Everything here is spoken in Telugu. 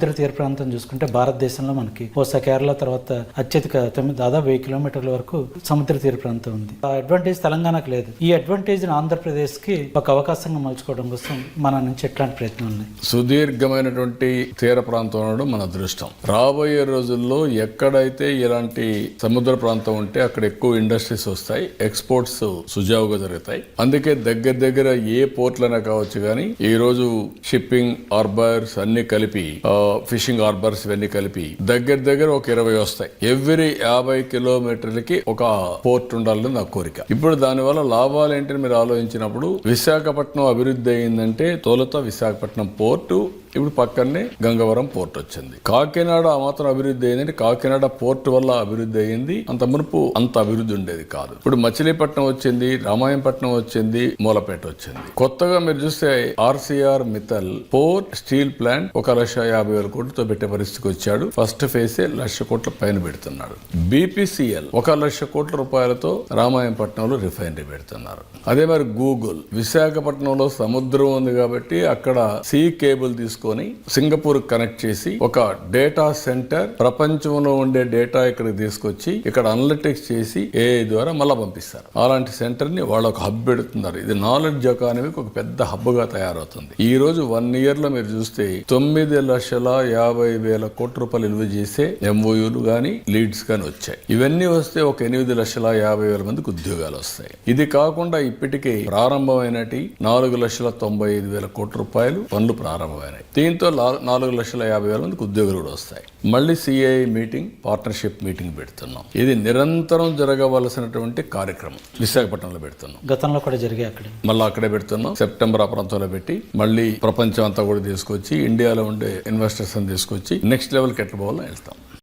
సముద్ర తీర ప్రాంతం చూసుకుంటే భారతదేశంలో మనకి ఓసా కేరళ తర్వాత అత్యధిక తొమ్మిది దాదాపు వెయ్యి కిలోమీటర్ల వరకు సముద్ర తీర ప్రాంతం ఉంది. ఆ అడ్వాంటేజ్ తెలంగాణకు లేదు. ఈ అడ్వాంటేజ్ ఆంధ్రప్రదేశ్కి ఒక అవకాశంగా మలుచుకోవడం కోసం మన నుంచి ఎట్లాంటి ప్రయత్నం ఉన్నాయి? సుదీర్ఘమైనటువంటి తీర ప్రాంతం ఉండడం మన అదృష్టం. రాబోయే రోజుల్లో ఎక్కడైతే ఇలాంటి సముద్ర ప్రాంతం ఉంటే అక్కడ ఎక్కువ ఇండస్ట్రీస్ వస్తాయి ఎక్స్పోర్ట్స్ సుజావుగా జరుగుతాయి. అందుకే దగ్గర దగ్గర ఏ పోర్ట్లైనా కావచ్చు కానీ ఈ రోజు షిప్పింగ్ హార్బర్స్ అన్ని కలిపి ఆ, ఫిషింగ్ హార్బర్స్ ఇవన్నీ కలిపి దగ్గర దగ్గర ఒక ఇరవై వస్తాయి. ఎవ్రీ యాభై కిలోమీటర్లకి ఒక పోర్ట్ ఉండాలని నా కోరిక. ఇప్పుడు దానివల్ల లాభాలు ఏంటని మీరు ఆలోచించినప్పుడు విశాఖపట్నం అభివృద్ధి అయిందంటే తొలుత విశాఖపట్నం పోర్టు ఇప్పుడు పక్కనే గంగవరం పోర్ట్ వచ్చింది. కాకినాడ మాత్రం అభివృద్ధి అయిందంటే కాకినాడ పోర్ట్ వల్ల అభివృద్ధి అయింది. అంత మునుపు అంత అభివృద్ధి ఉండేది కాదు. ఇప్పుడు మచిలీపట్నం వచ్చింది రామాయంపట్నం వచ్చింది మూలపేట వచ్చింది. కొత్తగా మీరు చూస్తే Arcelor Mittal port steel plant ఒక లక్ష యాభై వేల కోట్లతో పెట్టే పరిస్థితికి వచ్చాడు. ఫస్ట్ ఫేసే లక్ష కోట్ల పైన పెడుతున్నాడు. బీపీసీఎల్ ఒక లక్ష కోట్ల రూపాయలతో రామాయంపట్నంలో రిఫైనరీ పెడుతున్నారు. అదే మరి గూగుల్. విశాఖపట్నంలో సముద్రం ఉంది కాబట్టి అక్కడ సీ కేబుల్ తీసుకొని సింగపూర్ కనెక్ట్ చేసి ఒక డేటా సెంటర్ ప్రపంచంలో ఉండే డేటా ఇక్కడికి తీసుకొచ్చి ఇక్కడ అనలిటిక్స్ చేసి ఏఐ ద్వారా మళ్ళీ పంపిస్తారు. అలాంటి సెంటర్ని వాళ్ళు ఒక హబ్ పెడుతున్నారు. ఇది నాలెడ్జ్ ఎకానమీకి ఒక పెద్ద హబ్గా తయారవుతుంది. ఈ రోజు వన్ ఇయర్లో మీరు చూస్తే తొమ్మిది లక్షల యాభై వేల కోట్ల రూపాయలు విలువ చేసే ఎంఓయూలు కానీ లీడ్స్ కానీ వచ్చాయి. ఇవన్నీ వస్తే ఒక ఎనిమిది లక్షల యాభై వేల మందికి ఉద్యోగాలు వస్తాయి. ఇది కాకుండా ఇప్పటికే ప్రారంభమైనటి నాలుగు లక్షల తొంభై ఐదు వేల కోట్ల రూపాయలు పనులు ప్రారంభమైనాయి. దీంతో నాలుగు లక్షల యాభై వేల మందికి ఉద్యోగాలు కూడా వస్తాయి. మళ్ళీ సిఐ మీటింగ్ పార్ట్నర్షిప్ మీటింగ్ పెడుతున్నాం. ఇది నిరంతరం జరగవలసినటువంటి కార్యక్రమం. విశాఖపట్నంలో పెడుతున్నాం. గతంలో కూడా జరిగాయి అక్కడ. మళ్ళీ అక్కడే పెడుతున్నాం. సెప్టెంబర్ ఆ ప్రాంతంలో పెట్టి మళ్ళీ ప్రపంచం అంతా కూడా తీసుకొచ్చి ఇండియాలో ఉండే ఇన్వెస్టర్స్ అని తీసుకొచ్చి నెక్స్ట్ లెవెల్కి ఎట్లా పోవాలో వెళ్తాం.